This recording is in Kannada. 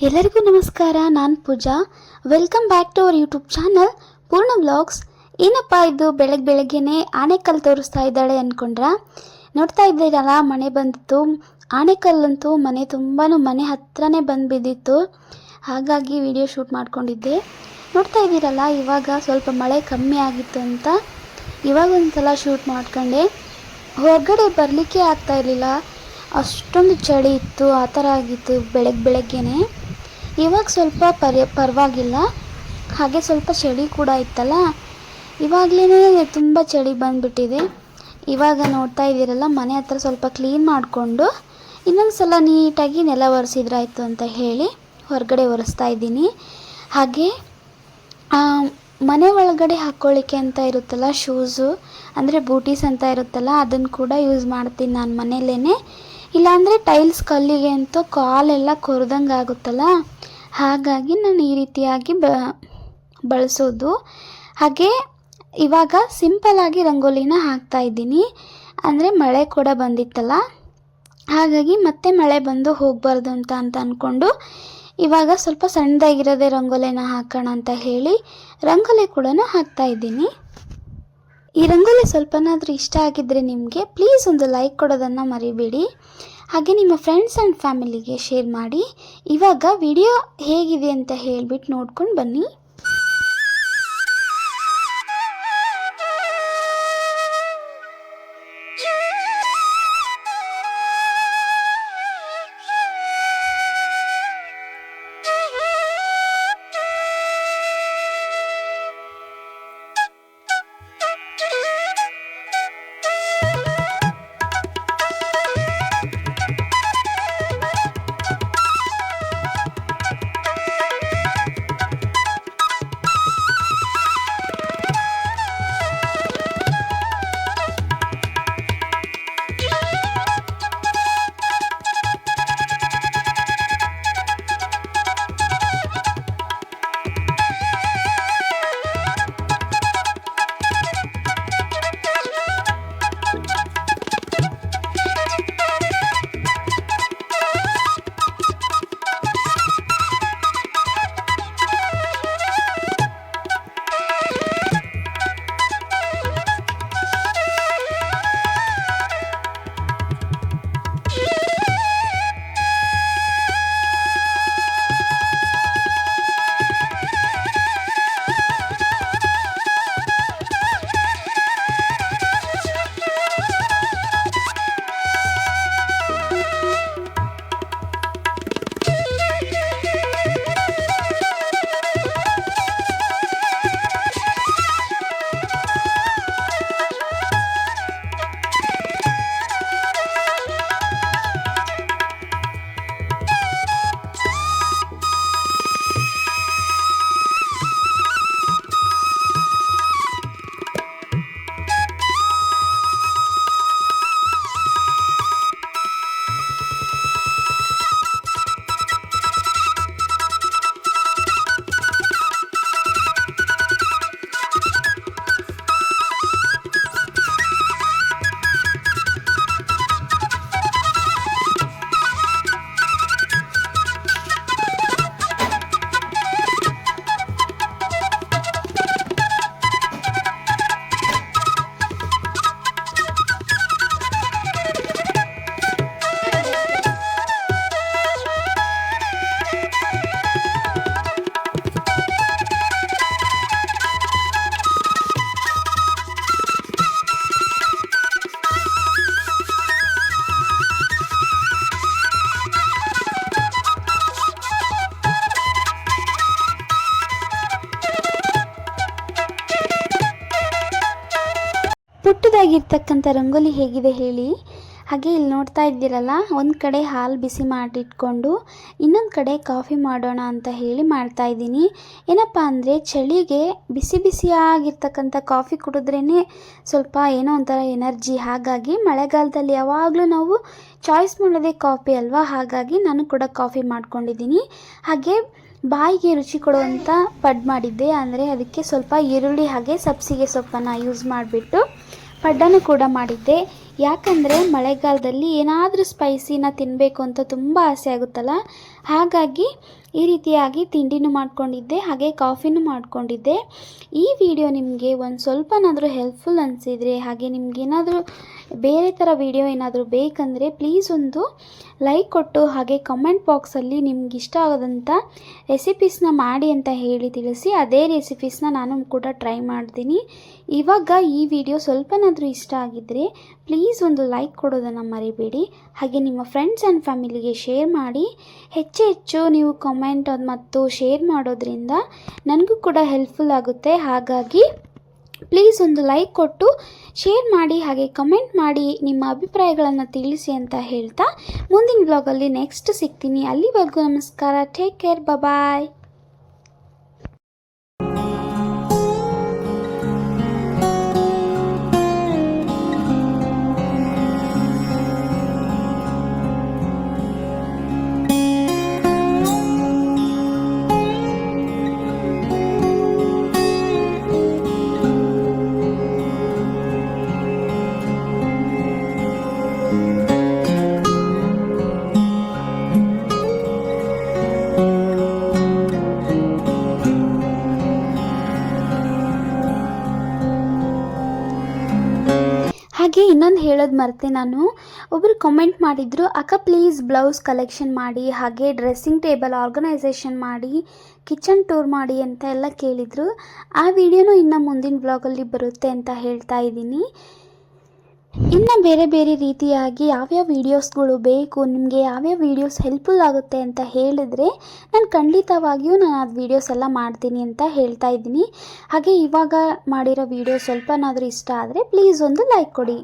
ಎಲ್ಲರಿಗೂ ನಮಸ್ಕಾರ, ನಾನು Pooja. Welcome back to our YouTube channel ಪೂರ್ಣ ವ್ಲಾಗ್ಸ್ ಏನಪ್ಪ ಇದು? ಬೆಳಗ್ಗೆ ಬೆಳಗ್ಗೆನೆ ಆಣೆಕಲ್ಲು ತೋರಿಸ್ತಾ ಇದ್ದಾಳೆ ಅಂದ್ಕೊಂಡ್ರ ನೋಡ್ತಾ ಇದ್ದೀರಲ್ಲ, ಮನೆ ಬಂದಿತ್ತು. ಆಣೆಕಲ್ಲಂತೂ ಮನೆ ತುಂಬಾ ಮನೆ ಹತ್ರನೇ ಬಂದು ಬಿದ್ದಿತ್ತು ಹಾಗಾಗಿ ವಿಡಿಯೋ ಶೂಟ್ ಮಾಡ್ಕೊಂಡಿದ್ದೆ. ನೋಡ್ತಾ ಇದ್ದೀರಲ್ಲ, ಇವಾಗ ಸ್ವಲ್ಪ ಮಳೆ ಕಮ್ಮಿ ಆಗಿತ್ತು ಅಂತ. ಇವಾಗ ಒಂದ್ಸಲ ಶೂಟ್ ಮಾಡ್ಕೊಂಡೆ. ಹೊರಗಡೆ ಬರಲಿಕ್ಕೆ ಆಗ್ತಾ ಇರಲಿಲ್ಲ. ಅಷ್ಟೊಂದು ಚಳಿ ಇತ್ತು, ಆ ಥರ ಆಗಿತ್ತು ಬೆಳಗ್ಗೆ ಬೆಳಗ್ಗೆನೆ. ಇವಾಗ ಸ್ವಲ್ಪ ಪರವಾಗಿಲ್ಲ. ಹಾಗೆ ಸ್ವಲ್ಪ ಚಳಿ ಕೂಡ ಇತ್ತಲ್ಲ? ಇವಾಗಲೇ ತುಂಬ ಚಳಿ ಬಂದುಬಿಟ್ಟಿದೆ. ಇವಾಗ ನೋಡ್ತಾ ಇದ್ದೀರಲ್ಲ, ಮನೆ ಹತ್ರ ಸ್ವಲ್ಪ ಕ್ಲೀನ್ ಮಾಡಿಕೊಂಡು ಇನ್ನೊಂದು ಸಲ ನೀಟಾಗಿ ನೆಲ ಒರೆಸಿದ್ರಾಯ್ತು ಅಂತ ಹೇಳಿ ಹೊರಗಡೆ ಒರೆಸ್ತಾ ಇದ್ದೀನಿ. ಹಾಗೆ ಮನೆ ಒಳಗಡೆ ಹಾಕ್ಕೊಳ್ಳಿಕ್ಕೆ ಅಂತ ಇರುತ್ತಲ್ಲ, ಶೂಸು, ಅಂದರೆ ಬೂಟೀಸ್ ಅಂತ ಇರುತ್ತಲ್ಲ, ಅದನ್ನು ಕೂಡ ಯೂಸ್ ಮಾಡ್ತೀನಿ ನಾನು ಮನೆಯಲ್ಲೇ ಇಲ್ಲಾಂದರೆ ಟೈಲ್ಸ್ ಕಲ್ಲಿಗೆ ಅಂತೂ ಕಾಲೆಲ್ಲ ಕೊರ್ದಂಗೆ ಆಗುತ್ತಲ್ಲ? ಹಾಗಾಗಿ ನಾನು ಈ ರೀತಿಯಾಗಿ ಬ, ಬಳಸೋದು. ಹಾಗೆ ಇವಾಗ ಸಿಂಪಲ್ಲಾಗಿ ರಂಗೋಲಿನ ಹಾಕ್ತಾ ಇದ್ದೀನಿ. ಅಂದರೆ ಮಳೆ ಕೂಡ ಬಂದಿತ್ತಲ್ಲ? ಹಾಗಾಗಿ ಮತ್ತೆ ಮಳೆ ಬಂದು ಹೋಗಬಾರ್ದು ಅಂತ ಅಂತ ಅಂದ್ಕೊಂಡು ಇವಾಗ ಸ್ವಲ್ಪ ಸಣ್ಣದಾಗಿರೋದೇ ರಂಗೋಲಿನ ಹಾಕೋಣ ಅಂತ ಹೇಳಿ ರಂಗೋಲಿ ಕೂಡ ಹಾಕ್ತಾ ಇದ್ದೀನಿ. ಈ ರಂಗೋಲಿ ಸ್ವಲ್ಪನಾದರೂ ಇಷ್ಟ ಆಗಿದ್ದರೆ ನಿಮಗೆ ಪ್ಲೀಸ್ ಒಂದು ಲೈಕ್ ಕೊಡೋದನ್ನು ಮರಿಬೇಡಿ. ಹಾಗೆ ನಿಮ್ಮ ಫ್ರೆಂಡ್ಸ್ ಆ್ಯಂಡ್ ಫ್ಯಾಮಿಲಿಗೆ ಶೇರ್ ಮಾಡಿ. ಇವಾಗ ವಿಡಿಯೋ ಹೇಗಿದೆ ಅಂತ ಹೇಳಿಬಿಟ್ಟು ನೋಡ್ಕೊಂಡು ಬನ್ನಿ. ಪುಟ್ಟದಾಗಿರ್ತಕ್ಕಂಥ ರಂಗೋಲಿ ಹೇಗಿದೆ ಹೇಳಿ? ಹಾಗೆ ಇಲ್ಲಿ ನೋಡ್ತಾ ಇದ್ದೀರಲ್ಲ, ಒಂದು ಕಡೆ ಹಾಲು ಬಿಸಿ ಮಾಡಿಟ್ಕೊಂಡು ಇನ್ನೊಂದು ಕಡೆ ಕಾಫಿ ಮಾಡೋಣ ಅಂತ ಹೇಳಿ ಮಾಡ್ತಾ ಇದ್ದೀನಿ. ಏನಪ್ಪ ಅಂದರೆ, ಚಳಿಗೆ ಬಿಸಿ ಬಿಸಿಯಾಗಿರ್ತಕ್ಕಂಥ ಕಾಫಿ ಕುಡಿದ್ರೇ ಸ್ವಲ್ಪ ಏನೋ ಒಂಥರ ಎನರ್ಜಿ. ಹಾಗಾಗಿ ಮಳೆಗಾಲದಲ್ಲಿ ಯಾವಾಗಲೂ ನಾವು ಚಾಯ್ಸ್ ಮಾಡೋದೇ ಕಾಫಿ ಅಲ್ವಾ? ಹಾಗಾಗಿ ನಾನು ಕೂಡ ಕಾಫಿ ಮಾಡ್ಕೊಂಡಿದ್ದೀನಿ. ಹಾಗೆ ಬಾಯಿಗೆ ರುಚಿ ಕೊಡುವಂಥ ಪಡ್ ಮಾಡಿದ್ದೆ. ಅಂದರೆ ಅದಕ್ಕೆ ಸ್ವಲ್ಪ ಈರುಳ್ಳಿ ಹಾಗೆ ಸಬ್ಸಿಗೆ ಸೊಪ್ಪನ್ನು ಯೂಸ್ ಮಾಡಿಬಿಟ್ಟು ಪಡ್ಡನ್ನು ಕೂಡ ಮಾಡಿದ್ದೆ. ಯಾಕಂದರೆ ಮಳೆಗಾಲದಲ್ಲಿ ಏನಾದರೂ ಸ್ಪೈಸಿನ ತಿನ್ನಬೇಕು ಅಂತ ತುಂಬ ಆಸೆ ಆಗುತ್ತಲ್ಲ? ಹಾಗಾಗಿ ಈ ರೀತಿಯಾಗಿ ತಿಂಡಿನೂ ಮಾಡ್ಕೊಂಡಿದ್ದೆ, ಹಾಗೆ ಕಾಫಿನೂ ಮಾಡ್ಕೊಂಡಿದ್ದೆ. ಈ ವಿಡಿಯೋ ನಿಮಗೆ ಒಂದು ಸ್ವಲ್ಪನಾದರೂ ಹೆಲ್ಪ್ಫುಲ್ ಅನಿಸಿದರೆ, ಹಾಗೆ ನಿಮಗೇನಾದರೂ ಬೇರೆ ಥರ ವಿಡಿಯೋ ಏನಾದರೂ ಬೇಕಂದರೆ ಪ್ಲೀಸ್ ಒಂದು ಲೈಕ್ ಕೊಟ್ಟು, ಹಾಗೆ ಕಮೆಂಟ್ ಬಾಕ್ಸಲ್ಲಿ ನಿಮ್ಗೆ ಇಷ್ಟ ಆಗೋದಂಥ ರೆಸಿಪೀಸ್ನ ಮಾಡಿ ಅಂತ ಹೇಳಿ ತಿಳಿಸಿ, ಅದೇ ರೆಸಿಪೀಸ್ನ ನಾನು ಕೂಡ ಟ್ರೈ ಮಾಡ್ತೀನಿ. ಇವಾಗ ಈ ವಿಡಿಯೋ ಸ್ವಲ್ಪನಾದರೂ ಇಷ್ಟ ಆಗಿದ್ದರೆ ಪ್ಲೀಸ್ ಒಂದು ಲೈಕ್ ಕೊಡೋದನ್ನು ಮರಿಬೇಡಿ. ಹಾಗೆ ನಿಮ್ಮ ಫ್ರೆಂಡ್ಸ್ ಆ್ಯಂಡ್ ಫ್ಯಾಮಿಲಿಗೆ ಶೇರ್ ಮಾಡಿ. ಹೆಚ್ಚು ಹೆಚ್ಚು ನೀವು ಕಮೆಂಟ್ ಮತ್ತು ಶೇರ್ ಮಾಡೋದ್ರಿಂದ ನನಗೂ ಕೂಡ ಹೆಲ್ಪ್ಫುಲ್ ಆಗುತ್ತೆ. ಹಾಗಾಗಿ ಪ್ಲೀಸ್ ಒಂದು ಲೈಕ್ ಕೊಟ್ಟು ಶೇರ್ ಮಾಡಿ, ಹಾಗೆ ಕಮೆಂಟ್ ಮಾಡಿ ನಿಮ್ಮ ಅಭಿಪ್ರಾಯಗಳನ್ನು ತಿಳಿಸಿ ಅಂತ ಹೇಳ್ತಾ ಮುಂದಿನ ಬ್ಲಾಗಲ್ಲಿ ನೆಕ್ಸ್ಟ್ ಸಿಗ್ತೀನಿ. ಅಲ್ಲಿವರೆಗೂ ನಮಸ್ಕಾರ. ಟೇಕ್ ಕೇರ್ ಬಾಯ್ ಹಾಗೆ ಇನ್ನೊಂದು ಹೇಳೋದು ಮರೆತೆ ನಾನು. ಒಬ್ಬರು ಕಮೆಂಟ್ ಮಾಡಿದರು, ಅಕ್ಕ ಪ್ಲೀಸ್ ಬ್ಲೌಸ್ ಕಲೆಕ್ಷನ್ ಮಾಡಿ, ಹಾಗೆ ಡ್ರೆಸ್ಸಿಂಗ್ ಟೇಬಲ್ ಆರ್ಗನೈಸೇಷನ್ ಮಾಡಿ ಕಿಚನ್ ಟೂರ್ ಮಾಡಿ ಅಂತ ಎಲ್ಲ ಕೇಳಿದರು. ಆ ವಿಡಿಯೋನು ಇನ್ನು ಮುಂದಿನ ಬ್ಲಾಗಲ್ಲಿ ಬರುತ್ತೆ ಅಂತ ಹೇಳ್ತಾ ಇದ್ದೀನಿ. ಇನ್ನು ಬೇರೆ ಬೇರೆ ರೀತಿಯಾಗಿ ಯಾವ್ಯಾವ ವೀಡಿಯೋಸ್ಗಳು ಬೇಕು, ನಿಮಗೆ ಯಾವ್ಯಾವ ವೀಡಿಯೋಸ್ ಹೆಲ್ಪ್ಫುಲ್ ಆಗುತ್ತೆ ಅಂತ ಹೇಳಿದ್ರೆ ನಾನು ಖಂಡಿತವಾಗಿಯೂ ನಾನು ಅದು ವೀಡಿಯೋಸ್ ಎಲ್ಲ ಮಾಡ್ತೀನಿ ಅಂತ ಹೇಳ್ತಾ ಇದ್ದೀನಿ. ಹಾಗೆ ಇವಾಗ ಮಾಡಿರೋ ವೀಡಿಯೋ ಸ್ವಲ್ಪನಾದರೂ ಇಷ್ಟ ಆದರೆ ಪ್ಲೀಸ್ ಒಂದು ಲೈಕ್ ಕೊಡಿ.